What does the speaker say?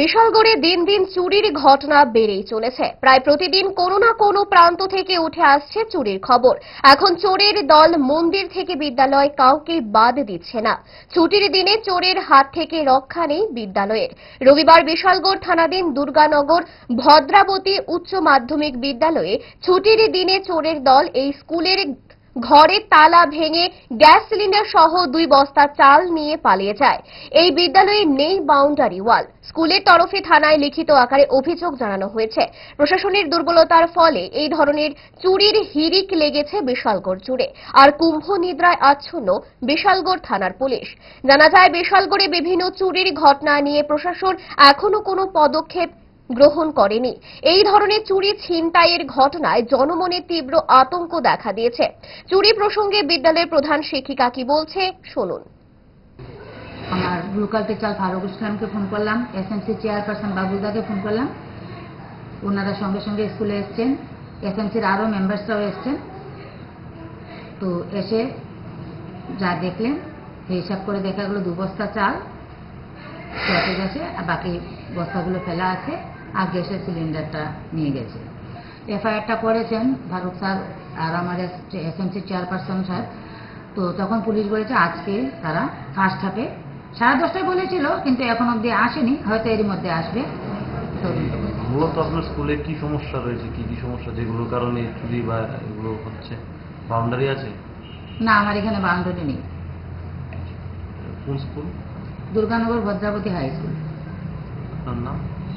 বিশালগড়ে দিন দিন চুরির ঘটনা বেড়েই চলেছে। প্রায় প্রতিদিন কোনো না কোনো প্রান্ত থেকে উঠে আসছে চুরির খবর। এখন চোরের দল মন্দির থেকে বিদ্যালয় কাউকে বাদ দিচ্ছে না। ছুটির দিনে চোরের হাত থেকে রক্ষা নেই বিদ্যালয়ের। রবিবার বিশালগড় থানাধীন দুর্গানগর ভদ্রাবতী উচ্চ মাধ্যমিক বিদ্যালয়ে ছুটির দিনে চোরের দল এই স্কুলের ঘরে তালা ভেঙে গ্যাস সিলিন্ডার সহ দুই বস্তা চাল নিয়ে পালিয়ে যায়। এই বিদ্যালয়ে নেই বাউন্ডারি ওয়াল স্কুলের তরফে থানায় লিখিত আকারে অভিযোগ জানানো হয়েছে। প্রশাসনের দুর্বলতার ফলে এই ধরনের চুরির হিরিক লেগেছে বিশালগড় জুড়ে। আর কুম্ভ নিদ্রায় আচ্ছন্ন বিশালগড় থানার পুলিশ। জানা যায়, বিশালগড়ে বিভিন্ন চুরির ঘটনা নিয়ে প্রশাসন এখনও কোনো পদক্ষেপ গ্রহণ করেনি। এই ধরনের চুরি ছিনতাইয়ের ঘটনায় জনমনে তীব্র আতঙ্ক দেখা দিয়েছে। চুরি প্রসঙ্গে বিদ্যালয়ের প্রধান শিক্ষিকা কি বলছে, শুনুন। আমার লোকাল টিচার ফারুক ইসলামকে ফোন করলাম এসএমসি চেয়ারপারসন বাবুদাকে ফোন করলাম। ওনারা সঙ্গে সঙ্গে স্কুলে এসছেন। এসএমসির আরও মেম্বার্সরাও এসছেন। তো এসে যা দেখলেন হিসাব করে দেখা গেলো দু বস্তা চাল গেছে আর বাকি বস্তাগুলো ফেলা আছে। আর গ্যাসের সিলিন্ডারটা নিয়ে গেছে। এফআইআরটা করেছেন ফারুক স্যার আর আমার এসএমসি চেয়ারপারসন স্যার। তো তখন পুলিশ বলেছে আজকে তারা ফার্স্ট হাফে সাড়ে দশটায় বলেছিল কিন্তু এখন অবধি আসেনি হয়তো এর মধ্যে আসবে। মূলত আপনার স্কুলে কি সমস্যা রয়েছে? কি কি সমস্যা? যেগুলোর কারণে চুরি বা এগুলো হচ্ছে? বাউন্ডারি আছে? না আমার এখানে বাউন্ডারি নেই। কোন school Durganagar Bhadrabati high school আপনার নাম?